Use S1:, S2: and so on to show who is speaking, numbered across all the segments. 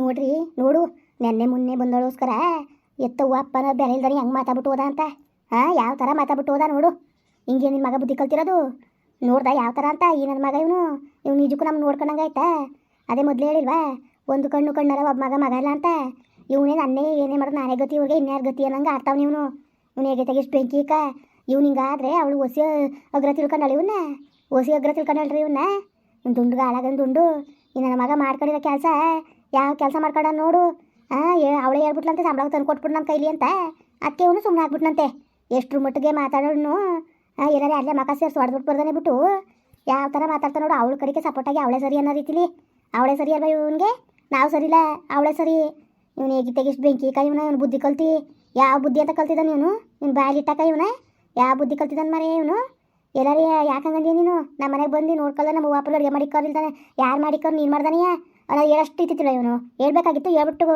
S1: ನೋಡ್ರಿ, ನೋಡು, ನೆನ್ನೆ ಮುನ್ನೆ ಬಂದಳೋಸ್ಕರ ಎತ್ತವ್ವ ಅಪ್ಪನ ಬೆಲೆ ಇಲ್ದಾನೆ ಹೆಂಗೆ ಮಾತಾಡ್ಬಿಟ್ಟು ಹೋದ ಅಂತ. ಹಾಂ, ಯಾವ ಥರ ಮಾತಾಡ್ಬಿಟ್ಟು ಹೋದ ನೋಡು. ಹಿಂಗೆ ನಿನ್ನ ಮಗ ಬುದ್ಧಿ ಕಲ್ತಿರೋದು. ನೋಡ್ದ ಯಾವ ಥರ ಅಂತ, ಈ ನನ್ನ ಮಗ ಇವನು. ಇವ್ನು ನಿಜಕ್ಕೂ ನಮ್ಗೆ ನೋಡ್ಕೊಂಡಂಗೆ ಆಯ್ತಾ? ಅದೇ ಮೊದಲು ಹೇಳಿಲ್ವಾ, ಒಂದು ಕಣ್ಣು ಕಣ್ಣರ ಒಬ್ಬ ಮಗ ಮಗ ಇಲ್ಲ ಅಂತ. ಇವನೇ ನನ್ನೇ ಏನೇ ಮಾಡೋದು ನಾನೇ ಗತಿ, ಇವ್ರಿಗೆ ಇನ್ಯಾರ ಗತಿ ಅನ್ನಂಗೆ ಆಡ್ತಾವ ಇವನು. ಇವನು ಹೇಗೆ ತೆಗಿಸ್ ಬೆಂಕಿ ಕ ಇವ್ನು ಹಿಂಗಾದ್ರೆ ಅವಳು ಹೊಸಿ ಅಗ್ರ ತಿಳ್ಕೊಂಡಳು ಇವನ್ನ? ಹೊಸಿ ಅಗ್ರ ತಿಳ್ಕೊಂಡಳ್ರಿ ಇವನ್ನ? ಇವ್ನು ದುಂಡುಗ ಹಾಳಾಗನ್ ದುಂಡು. ಈ ನನ್ನ ಮಗ ಮಾಡ್ಕೊಂಡಿರೋ ಕೆಲಸ ಯಾವ ಕೆಲಸ ಮಾಡ್ಕೊಂಡ ನೋಡು. ಅವಳೇ ಹೇಳ್ಬಿಟ್ಲಂತೆ ಸಂಬಳ ತಂದು ಕೊಟ್ಬಿಟ್ಟು ನಮ್ಮ ಕೈಲಿ ಅಂತ. ಅದಕ್ಕೆ ಅವನು ಸುಮ್ಮನೆ ಆಗ್ಬಿಟ್ನಂತೆ. ಎಷ್ಟು ಮಟ್ಟಿಗೆ ಮಾತಾಡೋನು ಏನಾರೇ ಅಲ್ಲೇ ಮಕ ಸೇರಿಸಿ ಹೊಡೆದ್ಬಿಟ್ಟು ಬರ್ದಾನೆ ಬಿಟ್ಟು. ಯಾವ ಥರ ಮಾತಾಡ್ತಾ ನೋಡು, ಅವಳ ಕಡೆಗೆ ಸಪೋರ್ಟಾಗಿ ಅವಳೇ ಸರಿ ಅನ್ನೋ ರೀತಿಲಿ. ಅವಳೇ ಸರಿ ಅಲ್ವಾ ಇವನಿಗೆ? ನಾವು ಸರಿ ಇಲ್ಲ, ಅವಳೇ ಸರಿ. ಇವನು ಹೇಗೆ ಎಷ್ಟು ಬೆಂಕಿ ಕೈ ಇವನ, ಇವನು ಬುದ್ಧಿ ಕಲ್ತಿ. ಯಾವ ಬುದ್ಧಿ ಅಂತ ಕಲ್ತಿದ್ದಾನೆ ಇವನು? ಇವನು ಬಾಯಲ್ಲಿ ಇಟ್ಟಾಕ ಇವನ? ಯಾವ ಬುದ್ಧಿ ಕಲ್ತಿದ್ದಾನೆ ಮರೆ ಇವನು? ಎಲ್ಲಾರಿ ಯಾಕಂಗಂದಿ ನೀನು? ನಮ್ಮ ಮನೆಗೆ ಬಂದು ನೋಡ್ಕೊಳ್ಳ ನಮ್ಮ ವಾಪಲ್ಲಿ ಅಡುಗೆ ಮಾಡಿಕ್ಕೋರಿಲ್ದಾನೆ ಯಾರು ಮಾಡಿಕ್ಕೋರು, ನೀನು ಮಾಡ್ದಾನೆಯಾ? ಅಲ್ಲ, ಎಷ್ಟು ಇತ್ತಿಲ್ಲ ಇವನು? ಹೇಳ್ಬೇಕಾಗಿತ್ತು, ಹೇಳ್ಬಿಟ್ಟು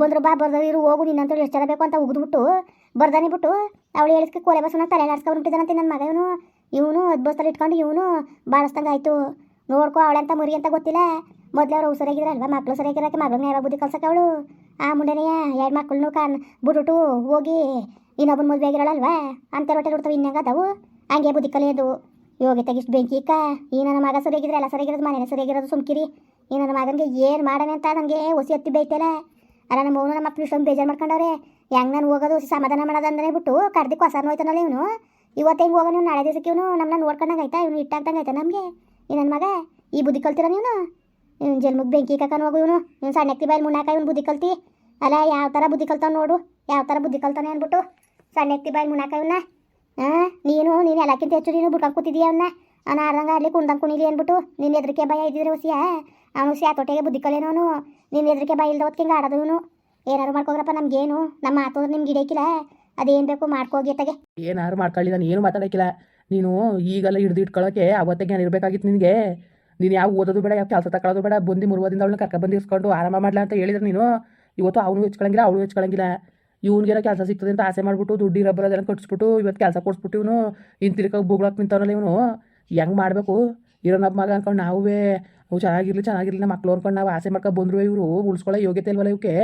S1: ಬಂದರು, ಬಾ ಬರ್ದ ಇರು, ಹೋಗು ನಿನ್ನಂತ ಎಷ್ಟು ಜನ ಬೇಕು ಅಂತ ಉಗಿದ್ಬಿಟ್ಟು, ಬರ್ದಾನೆ ಬಿಟ್ಟು, ಅವಳು ಹೇಳಿಸ್ಕೆ ಕೋಲೆ ಬಸ್ಸನ್ನ ತಲೆ ಆಡ್ಸ್ಕೊಂಡ್ಬಿಟ್ಟಿದ್ದಾನಂತೆ ನನ್ನ ಮಗ ಇವನು. ಇವನು ಅದು ಬಸ್ಸಲ್ಲಿ ಇಟ್ಕೊಂಡು ಇವನು ಬಾಳಿಸ್ದಂಗೆ ಆಯಿತು. ನೋಡ್ಕೊ ಅವಳಂತ ಮುರಿ ಅಂತ ಗೊತ್ತಿಲ್ಲ. ಮೊದಲು ಅವ್ರು ಸರಿಯಾಗಿದ್ರಲ್ವ? ಮಕ್ಕಳು ಸರಿಯಾಗಿರೋಕೆ ಮಗಳನ್ನ ಯಾವಾಗ ಬುದ್ಧಿ ಕಲ್ಸಕ್ಕೆ ಅವಳು. ಆ ಮುಂಡೆನೆಯ ಎರಡು ಮಕ್ಕಳನ್ನು ಕಾನ್ ಬಿಟ್ಬಿಟ್ಟು ಹೋಗಿ ಇನ್ನೊಬ್ಬನ ಮದುವೆ ಆಗಿರೋಳಲ್ವಾ? ಅಂತ ರೊಟ್ಟೆ ನೋಡ್ತಾವೆ ಇನ್ನಂಗೆ ಅದಾವು? ಹಂಗೆ ಬುದ್ಧಿ ಕಲಿಯೋದು. ಯೋಗಿ ತೆಗಿಸ್ ಬೆಂಕಿ ಇಕ್ಕ ಈ ನನ್ನ ಮಗ ಸರಿಯಾಗಿದ್ರೆ ಎಲ್ಲ ಸರಿಯಾಗಿರೋದು ಮನೇನೆ ಸರಿಯಾಗಿರೋದು, ಸುಮ್ಕಿರಿ. ಈ ಮಗನಿಗೆ ಏನು ಮಾಡೋಣ ಅಂತ ನನಗೆ ಒಸಿ ಹತ್ತಿ ಬೈತಲ್ಲ ಅಲ್ಲ, ನಮ್ಮ ಅವನು ನಮ್ಮ ಮಕ್ಳು ಇಷ್ಟೊಂದು ಬೇಜಾರು ಮಾಡ್ಕೊಂಡವ್ರೆ. ಹೆಂಗೆ ನಾನು ಹೋಗೋದು? ಸಮಾಧಾನ ಮಾಡೋದು ಅಂದ್ರೆ ಬಿಟ್ಟು ಕರ್ದಿಕ್ಕೆ ಹೊಸ ಹೋಯ್ತಾನಲ್ಲ ಇವನು. ಇವತ್ತು ಹೆಂಗೆ ಹೋಗೋನು, ನಾಳೆ ದಿವಸಕ್ಕೆ ಇವನು ನಮ್ಮನ್ನ ನೋಡ್ಕೊಂಡಂಗೆ ಆಯ್ತಾ? ಇವನು ಇಟ್ಟಾಗ್ದಂಗೆ ಆಯ್ತಾ ನಮಗೆ? ಈ ನನ್ನ ಮಗ? ಈ ಬುದ್ಧಿ ಕಲ್ತಿರ ನೀನು? ಇವ್ನು ಜನ್ಮಕ್ಕೆ ಬೆಂಕಿ ಕಕ್ಕನ ಹೋಗು ಇವನು. ಇವ್ನು ಸಣ್ಣಕ್ತಿ ಬಾಯಲ್ಲಿ ಮುನ್ನಾಕ ಇವ್ನು ಬುದ್ಧಿ ಕಲ್ತಿ. ಅಲ್ಲ, ಯಾವ ಥರ ಬುದ್ಧಿ ಕಲ್ತಾವ ನೋಡು. ಯಾವ ಥರ ಬುದ್ಧಿ ಕಲ್ತಾನೆ ಅಂದ್ಬಿಟ್ಟು ಸಣ್ಣ ಎಕ್ತಿ ಬಾಯಲ್ಲಿ ಮುನ್ನಾಕ ಇವನ್ನ ಹಾಂ ನೀನು ನೀನು ಎಲ್ಲಕ್ಕಿಂತ ಹೆಚ್ಚು ನೀನು ಬಿಟ್ಕೊಂಡು ಕೂತಿದೀಯ ಅವನ್ನ ಅವನ. ಆಡ್ದಂಗೆ ಅಲ್ಲಿ ಕುಣ್ದಂಗೆ ಕುಣಿಲಿ ಅಂದ್ಬಿಟ್ಟು ನಿನ್ನ ಎದ್ರಿಕೆ ಭಯ ಇದ್ದಿದ್ರೆ ಹೊಸಿಯ ಅವನು ಸ್ಯಾ ತೊಟ್ಟೆಗೆ ಬುದ್ಧಿ ಕಲೇನೋನು ನಿನ್ನ ಎದ್ರಿಕೆ ಭಯ ಇಲ್ದ ಹೊತ್ತಿಗೆ ಏನಾರು ಮಾಡ್ಕೋಗ್ರಪ್ಪ ನಮ್ಗೇನು ನಮ್ಮ ಮಾತು ನಿಮ್ಗೆ ಹಿಡಿಯಕಿಲ್ಲ. ಅದೇನು ಬೇಕು ಮಾಡ್ಕೋಗಿ ತಗೆ
S2: ಏನಾರು ಮಾಡ್ಕೊಳ್ಳಿ ನಾನು ಏನು ಮಾತಾಡೋಕ್ಕಿಲ್ಲ ನೀನು ಈಗೆಲ್ಲ ಹಿಡ್ದು ಇಟ್ಕೊಳ್ಳೋಕೆ ಅವತ್ತೇ ನಾನು ಇರಬೇಕಾಗಿತ್ತು ನಿನಗೆ. ನೀನು ಯಾವ ಓದೋದು ಬೇಡ ಯಾವ ಕೆಲಸ ತಗೊಳ್ಳೋದು ಬೇಡ, ಬಂದು ಮುರುವದಿಂದ ಅವಳನ್ನ ಕರ್ಕ ಬಂದು ಇಸ್ಕೊಂಡು ಆರಾಮ ಮಾಡ್ಲಾ ಅಂತ ಹೇಳಿದ್ರೆ ನೀನು. ಇವತ್ತು ಅವನು ಹೆಚ್ಕೊಳಂಗಿಲ್ಲ, ಅವಳು ಹೆಚ್ಕೊಳಂಗಿಲ್ಲ. ಇವ್ನಿಗೆಲ್ಲ ಕೆಲಸ ಸಿಗ್ತದೆ ಅಂತ ಆಸೆ ಮಾಡ್ಬಿಟ್ಟು ದುಡ್ಡು ಇರೋ ಅದನ್ನು ಕಟ್ಸ್ಬಿಟ್ಟು ಇವತ್ತು ಕೆಲಸ ಕೊಡ್ಸ್ಬಿಟ್ಟು ಇವನು. ಇಂತಿರ್ಕ ಬುಗ್ಳಕ್ಕೆ ನಿಂತವನಲ್ಲ ಇವನು. ಹೆಂಗೆ ಮಾಡಬೇಕು? ಇರೋ ನಮ್ಮ ಮಗ ಅನ್ಕೊಂಡು ನಾವೇ ಅವು ಚೆನ್ನಾಗಿರ್ಲಿ ಚೆನ್ನಾಗಿರ್ಲಿ ಮಕ್ಳು ಅನ್ಕೊಂಡು ನಾವು ಆಸೆ ಮಾಡ್ಕೊಂಡು ಬಂದ್ರು ಇವರು, ಉಳಿಸ್ಕೊಳ್ಳೋ ಯೋಗ್ಯತೆ ಇಲ್ವಲ್ಲ ಇವಕ್ಕೆ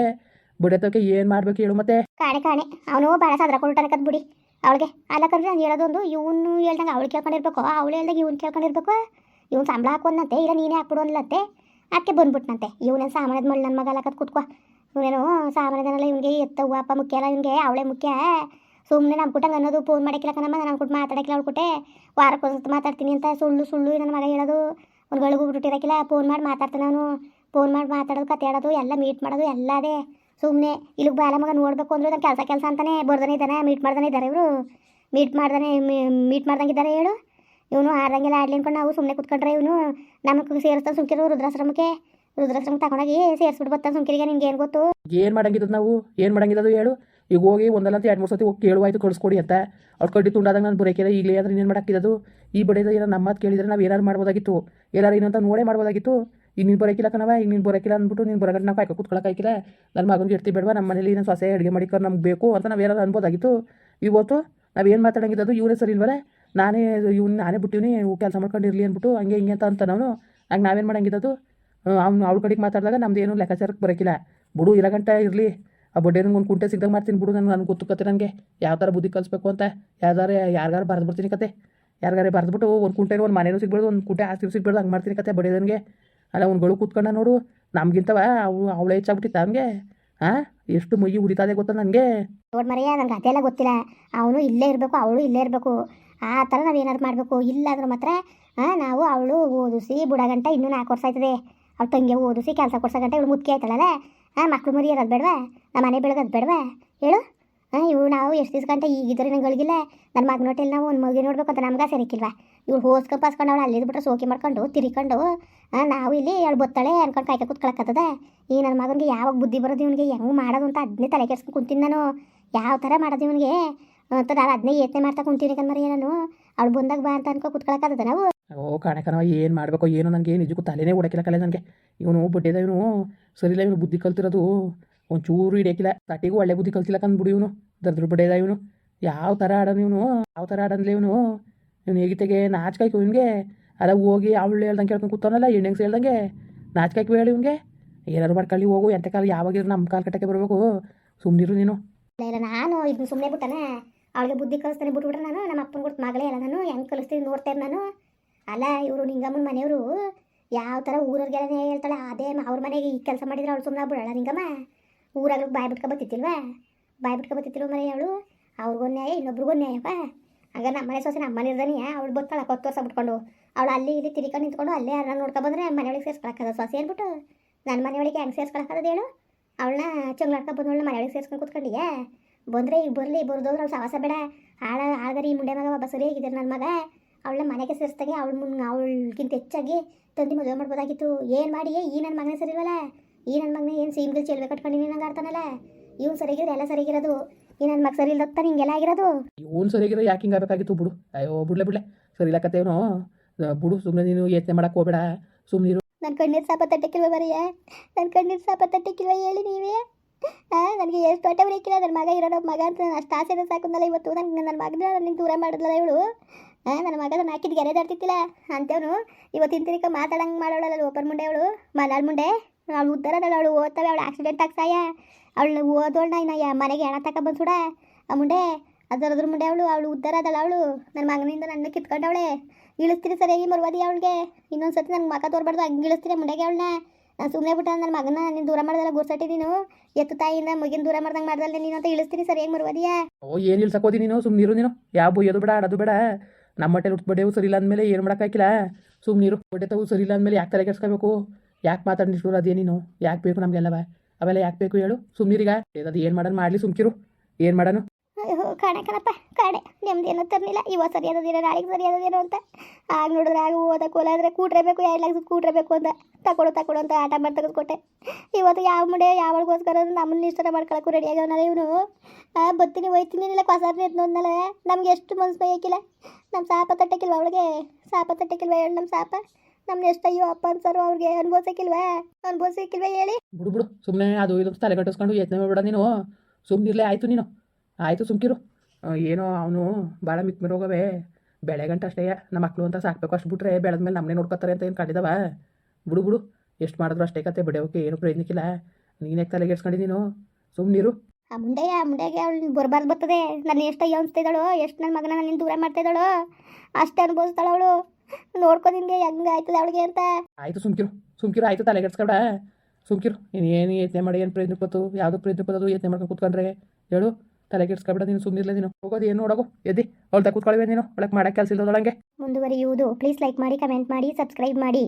S2: ಬಿಡತ್ತೋಕೆ ಏನು ಮಾಡ್ಬೇಕು ಹೇಳು ಮತ್ತೆ.
S1: ಕಾಣೆ ಕಾಣೆ. ಅವನು ಭಾಳ ಸಾದ್ರ ಕೊಡ್ತಾನೆ ಬಿಡಿ. ಅವಳಿಗೆ ಅಲ್ಲಕಂದ್ರೆ ನಾನು ಹೇಳೋದೊಂದು, ಇವನು ಹೇಳ್ದಂಗೆ ಅವಳು ಕೇಳ್ಕೊಂಡಿರ್ಬೇಕು. ಅವಳು ಹೇಳ್ದಾಗ ಇವ್ನು ಕೇಳ್ಕೊಂಡಿರ್ಬೇಕು. ಇವ್ನು ಸಂಬಳ ಹಾಕೊಂಡಂತೆ ಇಲ್ಲ ನೀನೇ ಹಾಕ್ಬಿಡು ಅನ್ಲತ್ತೆ ಅದಕ್ಕೆ ಬಂದ್ಬಿಟ್ನಂತೆ. ಇವನೇನು ಸಾಮಾನ್ಯದ ಮಳ್ಳಿ ನನ್ನ ಮಗ ಅಲ್ಲಕತ್ ಕೂತ್ಕೋ. ಇವನೇನು ಸಾಮಾನ್ಯದನಲ್ಲ ಇವನಿಗೆ ಎತ್ತವ್ವ ಅಪ್ಪ ಮುಖ್ಯ ಅಲ್ಲ, ಇವನಿಗೆ ಅವಳೇ ಮುಖ್ಯ. ಸುಮ್ಮನೆ ನಮ್ಮ ಕುಟಂಗೆ ಅನ್ನೋದು ಫೋನ್ ಮಾಡಕ್ಕಿಲ್ಲ ಕಣಮ್ಮ ನಾನು ಕೊಟ್ಟು ಮಾತಾಡಕ್ಕಿಲ್ಲ ಅವ್ಳು ಕೊಟ್ಟೆ ವಾರಕ್ಕೆ ಒಂದು ಮಾತಾಡ್ತೀನಿ ಅಂತ ಸುಳ್ಳು ಸುಳ್ಳು ನನ್ನ ಮಗ ಹೇಳೋದು. ಒಂದು ಗಳಿಗೂ ಬಿಟ್ಟಿರಕ್ಕಿಲ್ಲ ಫೋನ್ ಮಾಡಿ ಮಾತಾಡ್ತಾನೆ ನಾನು. ಫೋನ್ ಮಾಡಿ ಮಾತಾಡೋದು, ಕತೆ ಆಡೋದು, ಎಲ್ಲ ಮೀಟ್ ಮಾಡೋದು, ಎಲ್ಲ ಅದೇ. ಸುಮ್ಮನೆ ಇಲ್ಲಿಗೆ ಬಾಲ ಮಗ ನೋಡಬೇಕು ಅಂದ್ರೆ ಕೆಲಸ ಕೆಲಸ ಅಂತಾನೆ, ಬರ್ದಾನೆ ಇದ್ದಾನೆ ಮೀಟ್ ಮಾಡ್ದಾನೆ ಇದ್ದಾರೆ ಇವರು. ಮೀಟ್ ಮಾಡ್ದಾನೆ ಮೀಟ್ ಮಾಡ್ದಂಗಿದ್ದಾರೆ ಹೇಳು. ಇವನು ಆಡ್ದಂಗೆಲ್ಲ ಆಡ್ಲಿ ಅನ್ಕೊಂಡು ನಾವು ಸುಮ್ಮನೆ ಕುತ್ಕೊಂಡ್ರೆ ಇವನು ನಮಗೆ ಸೇರಿಸ್ತಾನೆ ಸುಮ್ಕಿರು ರುದ್ರಾಶ್ರಮಕ್ಕೆ. ರುದ್ರಾಶ್ರಮಕ್ಕೆ ತಗೊಂಡೋಗಿ ಸೇರಿಸ್ಬಿಟ್ಟು ಬರ್ತಾನೆ ಸುಮ್ಕಿರಿಗೆ ನಿಮ್ಗೆ ಏನು ಗೊತ್ತು?
S2: ಏನು ಮಾಡಂಗಿದ್ದು ನಾವು? ಏನು ಮಾಡಂಗಿದ್ದು ಹೇಳು? ಈಗ ಹೋಗಿ ಒಂದಲ್ಲ ಎರಡು ಮೂರು ಸತಿ ಹೋಗಿ ಕೇಳುವಾಯ್ತು ಕಳಿಸ್ಕೊಡಿ ಅಂತ. ಅವ್ರು ಕಡ್ಡಿ ತುಂಡಾದಾಗ ನಾನು ಬರೋಕಿಲ್ಲ ಈಗಲೇ ಆದರೆ ಇನ್ನೇನು ಮಾಡಾಕಿದ್ದು ಈ ಬಡಿದ ಏನೋ ನಮ್ಮ ಮಾತು ಕೇಳಿದರೆ ನಾವು ಏನಾರು ಮಾಡ್ಬೋದಾಗಿತ್ತು. ಏನಾರು ಏನಂತ ನೋಡೇ ಮಾಡ್ಬೋದಾಗಿತ್ತು. ಈಗ ನೀನು ಬರೋಕಿಲ್ಲ ಕಣವ ಈಗ ನೀನು ಬರೋಕಿಲ್ಲ ಅಂದ್ಬಿಟ್ಟು ನೀನು ಬರಗಡೆ ನಾವು ಕಾಯ್ಕೊ ಕೂತ್ಕೊಳ್ಳೋಕ್ಕಾಗಿಲ್ಲ ನನ್ನ ಮಗನಿಗೆ ಇರ್ತಿ ಬೇಡವಾ ನಮ್ಮ ಮನೇಲಿ ನಾನು ಸೊಸೆ ಅಡುಗೆ ಮಾಡಿಕೊಂಡು ನಮ್ಗೆ ಬೇಕು ಅಂತ ನಾವು ಏನಾರು ಅನ್ಬೋದಾಗಿತ್ತು. ಇವತ್ತು ನಾವೇನು ಮಾತಾಡಂಗಿದ್ದು ಇವನೇ ಸರಿ ಇಲ್ವಲ್ಲ ನಾನೇ ಇವ್ನು, ನಾನೇ ಬಿಟ್ಟಿವ್ನಿ ಕೆಲಸ ಮಾಡ್ಕೊಂಡು ಇರಲಿ ಅಂದ್ಬಿಟ್ಟು ಹಂಗೆ ಹಿಂಗೆ ಅಂತ ಅಂತ ನಾನು ಹಂಗೆ ನಾವೇನು ಮಾಡಂಗಿದ್ದದು? ಅವ್ನು, ಅವ್ಳ ಕಡೆಗೆ ಮಾತಾಡಿದಾಗ ನಮ್ದು ಏನು ಲೆಕ್ಕಾಚಾರಕ್ಕೆ ಬರೋಕಿಲ್ಲ. ಬಿಡು, ಇರೋ ಗಂಟೆ ಇರಲಿ. ಆ ಬಡ್ಡೆನಿಗೆ ಒಂದು ಕುಂಟೆ ಸಿಗ್ದಾಗ ಮಾಡ್ತೀನಿ ಬಿಡು ನನಗೆ ನನಗೆ ಗೊತ್ತು ಕತೆ ನನಗೆ ಯಾವ ಥರ ಬುದ್ಧಿ ಕಲಿಸ್ಬೇಕು ಅಂತ, ಯಾವ್ದಾರೆ ಯಾರಿಗಾರು ಬರೆದು ಬಿಡ್ತೀನಿ ಕತೆ. ಯಾರಿಗಾರೆ ಬರೆದ್ಬಿಟ್ಟು ಒಂದು ಕುಂಟೆ ಒಂದು ಮನೇನೂ ಸಿಗ್ಬೇಡ್ದು, ಒಂದು ಕುಂಟೆ ಆಸ್ತಿ ಸಿಗ್ಬೇಡ್ದು ಹಂಗೆ ಮಾಡ್ತೀನಿ ಕತೆ ಬಡಿಯೋದನಿಗೆ ಅಲ್ಲ ಅವ್ನುಗಳು ಕೂತ್ಕೊಂಡ ನೋಡು, ನಮ್ಗಿಂತವ ಅವಳು ಅವಳೇ ಹೆಚ್ಚಾಗ್ಬಿಟ್ಟಿತ್ತ ಹಂಗೆ. ಹಾಂ ಎಷ್ಟು ಮೈ ಉರಿತಾದೆ ಗೊತ್ತಾ ನನಗೆ?
S1: ನೋಡ್ ಮರೆಯ, ನನಗೆ ಅದೆಲ್ಲ ಗೊತ್ತಿಲ್ಲ. ಅವನು ಇಲ್ಲೇ ಇರಬೇಕು, ಅವಳು ಇಲ್ಲೇ ಇರಬೇಕು. ಆ ಥರ ನಾವು ಏನಾದ್ರು ಮಾಡಬೇಕು. ಇಲ್ಲಾದ್ರೂ ಮಾತ್ರ ನಾವು ಅವಳು ಓದಿಸಿ ಬುಡಗಂಟ ಇನ್ನೂ ನಾಲ್ಕು ವರ್ಷ ಆಯ್ತದೆ. ಅವ್ಳು ತಂಗಿ ಓದಿಸಿ ಕೆಲಸ ಕೊಡ್ಸೋ ಗಂಟೆ ಇವಳು ಮುದ್ಕೆ ಆಯ್ತಾಳಲ್ಲ. ಹಾಂ ಮಕ್ಳು ಮರಿ ಇರೋದು ಬೇಡವಾ? ನಮ್ಮ ಮನೆ ಬೆಳಗೋದು ಬೇಡವಾ? ಹೇಳು. ಹಾಂ ಇವು ನಾವು ಎಷ್ಟು ದಿವ್ಸ ಗಂಟೆ ಈಗಿದ್ರೆ ಗಳಿಗಿಲ್ಲ ನನ್ನ ಮಗ ನೋಟಿಲ್ಲ ನಾವು ಒಂದು ಮಗು ನೋಡ್ಬೇಕು ಅಂತ ನಮ್ಗೆ ಸರಿಕಿಲ್ವಾ ಇವಳು ಹೋಸ್ಕೊಂಡು ಪಾಸ್ಕೊಂಡು ಅವಳು ಅಲ್ಲಿದ್ದು ಬಿಟ್ಟರೆ ಸೋಕಿ ಮಾಡ್ಕೊಂಡು ತಿರ್ಕೊಂಡು ನಾವು ಇಲ್ಲಿ ಅವಳು ಬತ್ತಾಳೆ ಅನ್ಕೊಂಡು ಕಾಯ್ಕ ಕೂತ್ಕೊಳಕ್ಕತ್ತದ ಈ ನನ್ನ ಮಗನಿಗೆ ಯಾವಾಗ ಬುದ್ಧಿ ಬರೋದು ಇವನಿಗೆ ಹೆಂಗೆ ಮಾಡೋದು ಅಂತ ಅದನ್ನೇ ತಲೆ ಕೆಡ್ಸ್ಕೊಂಡು ಕುಂತೀನಿ ನಾನು. ಯಾವ ಥರ ಮಾಡೋದು ಇವನಿಗೆ? ಅಂತ ನಾನು ಅದನ್ನೇ ಯತ್ನೆ ಮಾಡ್ತಾ ಕುಂತೀನಿ ಕಣ್ಮರಿ ನಾನು. ಅವಳು ಬಂದಾಗ ಬಾ ಅಂತ ಅನ್ಕೊ ಕೂತ್ಕೊಳಕ್ಕತ್ತದ ನಾವು.
S2: ಓ, ಕಾಣೆ ಕಣವ ಏನು ಮಾಡಬೇಕು ಏನು ನನಗೆ ನಿಜಕ್ಕೂ ತಲೆನೇ ಹೊಡಕಿಲ್ಲ ಕಲೆ ನನಗೆ ಇವನು ಬಡ್ಡೆದ ಇವನು ಸರಿಲ್ಲ ಇವನು ಬುದ್ಧಿ ಕಲ್ತಿರೋದು. ಒಂಚೂರು ಹಿಡಿಯಕ್ಕಿಲ್ಲ ತಟ್ಟಿಗೂ ಒಳ್ಳೆ ಬುದ್ಧಿ ಕಲ್ತಿಲ್ಲ ಕಂದ್ಬಿಡು ಇವನು. ದರ್ದ್ರ ಬಡೇದ ಇವನು. ಯಾವ ಥರ ಆಡೋನು ಇವನು? ಯಾವ ಥರ ಆಡನ್ಲಿ ಇವನು? ಇವನು ಹೇಗಿತೆಗೆ ನಾಚ್ಕಾಯ್ಕು ಇವನಿಗೆ? ಅಲ್ಲ ಹೋಗಿ ಅವಳು ಹೇಳ್ದಂಗೆ ಕೇಳ್ಕೊಂಡು ಕೂತಾನಲ್ಲ ಹೆಣ್ಣೆಂಗ್ಸ್ ಹೇಳ್ದಂಗೆ? ನಾಚ್ಕಾಯ್ಕು ಹೇಳಿ ಇವನಿಗೆ? ಏನಾರು ಮಾಡ್ಕೊಳ್ಳಿ ಹೋಗು ಎಂಥ ಕಾಲ ಯಾವಾಗಿದ್ರು ನಮ್ಮ ಕಾಲ ಕಟ್ಟಕ್ಕೆ ಬರಬೇಕು. ಸುಮ್ಮನಿರು ನೀನು.
S1: ಇಲ್ಲ ನಾನು ಇದನ್ನ ಸುಮ್ಮನೆ ಬಿಟ್ಟನೆ. ಅವಳಿಗೆ ಬುದ್ಧಿ ಕಲಿಸ್ತಾನೆ ಬಿಟ್ಬಿಟ್ರೆ ನಾನು, ನಮ್ಮ ಅಪ್ಪನ ಕೊಟ್ಟು ಮಗಳೇ ಅಲ್ಲ ನಾನು, ಹೆಂಗೆ ಕಲಿಸ್ತೀನಿ ನೋಡ್ತೇನೆ ನಾನು. ಅಲ್ಲ, ಇವರು ನಿಂಗಮ್ಮನ ಮನೆಯವರು, ಯಾವ ಥರ ಊರವ್ರಿಗೆಲ್ಲ ಹೇಳ್ತಾಳೆ, ಅದೇ ಅವ್ರ ಮನೆಗೆ ಈ ಕೆಲಸ ಮಾಡಿದ್ರೆ ಅವಳು ಸುಮ್ಮನೆ ಬಿಡಲ್ಲ ನಿಂಗಮ್ಮ. ಊರಾಗ ಬಾಯಿ ಬಿಟ್ಕೊ ಬತ್ತಿತ್ತಿಲ್ವಾ ಬಾಯಿ ಬಿಟ್ಕೊ ಬತ್ತಿತ್ತಿಲ್ವ ಮನೆ ಅವಳು? ಅವ್ರಿಗೊಂದು ನ್ಯಾಯ ಇನ್ನೊಬ್ರಿಗೂ ನ್ಯಾಯಪ್ಪ ಆಗ ನಮ್ಮ ಮನೆ ಸೊಸೆ ನಮ್ಮ ಮನೆ ಇದ್ದಾನೆ ಅವಳು ಬತ್ತಾಳ ಹತ್ತು ವರ್ಷ ಬಿಟ್ಕೊಂಡು. ಅವಳು ಅಲ್ಲಿ ಇಲ್ಲಿ ತಿರ್ಕೊಂಡು ನಿಂತ್ಕೊಂಡು ಅಲ್ಲೇ ಯಾರನ್ನ ನೋಡ್ಕೊ ಬಂದ್ರೆ ಮನೆಯೊಳಗೆ ಸೇರ್ಸ್ಕೊಳಕ್ಕದ ಸೊಸೆ ಅಂದ್ಬಿಟ್ಟು ನನ್ನ ಮನೆಯೊಳಗೆ ಹೆಂಗೆ ಸೇರ್ಸ್ಕೊಳಕ್ಕದ ಹೇಳು? ಅವಳನ್ನ ಚಂಗ್ಲಾಡ್ಕ ಬಂದವಳನ್ನ ಮನೆಯೊಳಗೆ ಸೇರ್ಸ್ಕೊಂಡು ಕೂತ್ಕೊಂಡಿಯಾ? ಬಂದರೆ ಈಗ ಬರಲಿ, ಬರ್ದೋದ್ರೆ ಅವ್ಳು ಸವಾಸ ಬೇಡ. ಆಳ ಆಳ್ಗರಿ ಮುಂಡೆ ಮಗ ಒಬ್ಬ ಸರಿಯಾಗಿದ್ದಾರೆ ನನ್ನ ಮಗ. ಅವಳನ್ನ ಮನೆಗೆ ಸೇರಿಸ್ದಾಗೆ ಅವಳು ಮುನ್ ಅವಳಿಗಿಂತ ಹೆಚ್ಚಾಗಿ ತಂದು ಮದುವೆ ಮಾಡ್ಬೋದಾಗಿತ್ತು. ಏನು ಮಾಡಿ ಈ ನನ್ನ ಮಗನೇ ಸರಿ ಇಲ್ವಲ್ಲ? ಈ ನನ್ನ ಮಗನೇ ಏನು ಸೀಮ್ಗಳು ಚೆಲ್ವೆ ಕಟ್ಕೊಂಡಿನಿ ನಂಗೆ ಆಡ್ತಾನಲ್ಲ? ಇವ್ನು ಸರಿಗಿರೋದು ಎಲ್ಲ ಸರಿಗಿರೋದು ಈ ನನ್ನ ಮಗ ಸರಿ ಇಲ್ಲತ್ತ ಹಿಂಗೆಲ್ಲ ಆಗಿರೋದು?
S2: ಇವನು ಸರಿಗಿರೋ ಯಾಕೆ ಹಿಂಗೆ ಆಗಬೇಕಾಗಿತ್ತು ಬಿಡು. ಅಯ್ಯೋ ಬಿಡ್ಲೆ ಬಿಡ್ಲೆ. ಸರಿ ಇಲ್ಲಕತ್ತೇವನು ಬಿಡು ಸುಮ್ಮನೆ ನೀನು ಯೋಚನೆ ಮಾಡಕ್ಕೆ ಹೋಗ್ಬೇಡ. ಸುಮ್ಮನಿರು
S1: ನನ್ನ ಕಣ್ಣೀರು ಸಾಪ ತಟ್ಟಕ್ಕಿಲ್ವ ಬರೀಯ ನನ್ನ ಕಣ್ಣೀರು ಸಾಪ ತಟ್ಟಕ್ಕಿಲ್ವ ಹೇಳಿ ನೀವೇ? ಹಾಂ ನನಗೆ ಎಷ್ಟು ಹೊಟ್ಟೆ ಬರೀಕಿಲ್ಲ ನನ್ನ ಮಗ ಇರೋ ಮಗ ಅಂತ ನಾನು ಅಷ್ಟು ಆಸೆ ಸಾಕುಂದಲ್ಲ ಇವತ್ತು. ನನಗೆ ನನ್ನ ಮಗನ ನಿನ್ನ ದೂರ ಮಾಡಿದ್ಲಲ್ಲ ಇವಳು? ಹಾಂ ನನ್ನ ಮಗ ನಾನು ಹಾಕಿದ್ದು ಗೆರೆ ದಾಡ್ತಿತ್ತಿಲ್ಲ ಅಂತೇವನು ಇವತ್ತಿನ ತಿರ್ಕ ಮಾತಾಡಂಗೆ ಮಾಡೋಳಲ್ಲ ಓಪನ್ ಮುಂಡೆ ಅವಳು. ಮಲಾಳ್ ಮುಂಡೆ. ಅವಳು ಉದ್ದಾರದಲ್ಲ ಅವಳು ಓದ್ತಾಳೆ, ಅವಳು ಆಕ್ಸಿಡೆಂಟ್ ಆಗ್ಸಾಯ ಅವಳು ಓದೋಳ್ನ ಇನ್ನ ಮನೆಗೆ ಹೆಣ ತಕ ಬಂದ್ಸುಡ ಆ ಮುಂಡೆ ಅದರದ್ರ ಮುಂಡೆ ಅವಳು ಅವಳು ಉದ್ದಾರ ಅದಲ್ಲ ಅವಳು. ನನ್ನ ಮಗನಿಂದ ನನ್ನ ಕಿತ್ಕೊಂಡವಳೆ. ಇಳಿಸ್ತೀರಿ ಸರಿಯಾಗಿ ಮರುವಾದಿ ಅವಳಿಗೆ. ಇನ್ನೊಂದ್ಸತಿ ನನಗೆ ಮಗ ತೋರ್ಬಾರ್ದು, ಹಂಗೆ ಇಳಿಸ್ತೀರಿ ಮುಂಡೆಗೆ ಅವಳನ್ನ ನಾನು ಸುಮ್ಮನೆ ಬಿಟ್ಟ ನನ್ನ ಮಗನ ನೀನು ದೂರ ಮಾಡ್ದಲ್ಲ, ಗುರ್ಸಟ್ಟಿ ನೀನು. ಎತ್ತು ತಾಯಿಯಿಂದ ಮಗಿನ ದೂರ ಮಾಡ್ದಂಗೆ ಮಾಡ್ದಲ್ಲ ನೀನು ಅಂತ ಇಳಿಸ್ತೀನಿ ಸರಿಯಾಗಿ ಮರುವಾದಿಯಾ?
S2: ಓ, ಏನು ಇಳ್ಸಕ್ಕೋದಿ ನೀನು? ಸುಮ್ಮನಿರು ನೀನು. ಯಾವ ಬೊಯ್ಯೋದು ಬೇಡ, ಆಡೋದು ಬೇಡ. ನಮ್ಮ ಹೊಟ್ಟೆಲಿ ಉಟ್ಬಡೆವು ಸರಿ ಇಲ್ಲ ಅಂದಮೇಲೆ ಏನು ಮಾಡೋಕ್ಕಾಗಿಲ್ಲ ಸುಮ್ಮನಿರು ಹೊಟ್ಟೆ ತಗೋ ಸರಿ ಇಲ್ಲ ಅಂದಮೇಲೆ ಯಾಕೆ ತಲೆ ಕೆಡ್ಸ್ಕೋಬೇಕು? ಯಾಕೆ ಮಾತಾಡಿದ್ರು ಅದೇ ನೀನು? ಯಾಕೆ ಬೇಕು ನಮಗೆಲ್ಲವ ಅವೆಲ್ಲ ಯಾಕೆ ಬೇಕು ಹೇಳು? ಸುಮ್ಮನಿರಿಗ ಅದು ಏನು ಮಾಡೋಣ ಮಾಡಲಿ ಸುಮ್ಕಿರು. ಏನು ಮಾಡೋಣ
S1: ಕಾಣೆ ಕಣಪ್ಪ, ಕಾಣೆ. ನಿಮ್ದು ಏನೋ ತರಲಿಲ್ಲ. ಇವತ್ತು ಸರಿಯಾದದೇನೋ ನಾಳೆಗೆ ಸರಿಯಾದದೇನೋ ಅಂತ. ಆಗ ನೋಡಿದ್ರೆ ಆಗ ಓದಕ್ಕೆ ಹೋಲಾದ್ರೆ ಕೂಟ್ರೆ ಬೇಕು ಎಲ್ಲ ಕೂಟ್ರೆ ಬೇಕು ಅಂತ. ತಕೊಡು ತಕೊಡು ಅಂತ ಆಟ ಮಾಡಿ ತೆಗೆದುಕೊಟ್ಟೆ. ಇವತ್ತು ಯಾವ ಮುಡೆ ಯಾವಳಿಗೋಸ್ಕರ ನಮ್ಮನ್ನ ಇಷ್ಟ ಮಾಡ್ಕೊಳಕ್ಕೂ ರೆಡಿ ಆಗ್ಯಾವನಲ್ಲ ಇವನು. ಬತ್ತೀನಿ ಒಯ್ತೀನಿ ಇಲ್ಲ ಕಸಾರ್ನಿ ಎದ್ನೋದ್ನಲ್ಲ ನಮ್ಗೆ ಎಷ್ಟು ಮನ್ಸು ಬೇಕಿಲ್ಲ ನಮ್ಮ ಸಾಪ ತಟ್ಟಕ್ಕಿಲ್ವ ಅವಳಿಗೆ? ಸಾಪ ತಟ್ಟಕ್ಕಿಲ್ವ ಹೇಳು ನಮ್ಮ ಸಾಪ? ನಮ್ನ ಎಷ್ಟು ಅಯ್ಯೋ ಅಪ್ಪ ಅನ್ಸರು ಅವ್ರಿಗೆ ಅನ್ಭವಿಸಕ್ಕಿಲ್ವಾ ಅನ್ಭವಿಸಕ್ಕಿಲ್ವ ಹೇಳಿ?
S2: ಬಿಡು ಬಿಡು ಸುಮ್ಮನೆ ಅದು ಇದು ತಲೆ ಕಟ್ಟಿಸ್ಕೊಂಡು ಯತ್ನ ಮಾಡ್ಬೇಡ ನೀನು. ಸುಮ್ಮನಿರ್ಲೇ ಆಯಿತು ನೀನು. ಆಯಿತು ಸುಮ್ಕಿರು. ಏನೋ ಅವನು ಭಾಳ ಮಿಕ್ ಮಿರೋಗವೆ ಬೆಳೆಗಂಟ ಅಷ್ಟೇ ನಮ್ಮ ಮಕ್ಕಳು ಅಂತ ಸಾಕ್ಬೇಕು ಅಷ್ಟು ಬಿಟ್ರೆ ಬೆಳೆದ ಮೇಲೆ ನಮ್ಮನೆ ನೋಡ್ಕೊತಾರೆ ಅಂತ ಏನು ಕಂಡಿದವ ಬಿಡು ಬಿಡು. ಎಷ್ಟು ಮಾಡಿದ್ರು ಅಷ್ಟೇ ಕತೆ ಬಿಡೋಕೆ ಏನು ಪ್ರಯತ್ನಕ್ಕಿಲ್ಲ ನೀನೇ ತಲೆಗೆಡ್ಸ್ಕೊಂಡು ನೀನು. ಸುಮ್ಮನಿರು
S1: ಆ ಮುಂಡೆಯ ಮುಂಡೆಗೆ ಅವಳು ಬರಬಾರ್ದು ಬರ್ತದೆ. ನಾನು ಎಷ್ಟು ಅಯ್ಯೋ ಅನ್ಸ್ತಿದ್ದಾಳೋ ಎಷ್ಟು ನನ್ನ ಮಗನ ನನ್ನ ದೂರ ಮಾಡ್ತಿದ್ದಾಳೋ ಅಷ್ಟು ಅನುಭವಿಸ್ತಾಳ ಅವಳು. ನೋಡ್ಕೊ ನಿಂಗೆ ಹೆಂಗೆ ಆಯ್ತದ ಅವಳಿಗೆ ಅಂತ?
S2: ಆಯ್ತು ಸುಮ್ಕಿರು ಸುಮ್ಕಿರು ಆಯ್ತು ತಲೆ ತಲೆಗೆಡ್ಸ್ಕೊಬೇಡ ಸುಮ್ಕಿರು ನೀನು ಏನು ಯತ್ನೆ ಮಾಡಿ ಏನು ಪ್ರಯತ್ನ ಕೊತ್ತು ಯಾವುದು ಪ್ರಯತ್ನ ಕೊತ್ತದು ಯತ್ನೆ ಮಾಡ್ಕೊಂಡು ಕೂತ್ಕೊಂಡ್ರೆ ಹೇಳು. ತಲೆ ತಲೆಗೆಡ್ಸ್ಕೊಬೇಡ ನೀನು ಸುಮ್ಮನಿರ್ಲ ನೀನು. ಹೋಗೋದು ಏನು ನೋಡೋಗು ಎದ್ದಿ. ಅವಳ್ದಾಗ ಕೂತ್ಕೊಳ್ಬೇಕು ನೀನು. ಒಳಗೆ ಮಾಡೋಕ್ಕೆ ಕೆಲಸ ಇಲ್ಲದೊಳಗೆ
S1: ಮುಂದುವರಿಯುವುದು. ಪ್ಲೀಸ್ ಲೈಕ್ ಮಾಡಿ ಕಮೆಂಟ್ ಮಾಡಿ ಸಬ್ಸ್ಕ್ರೈಬ್ ಮಾಡಿ.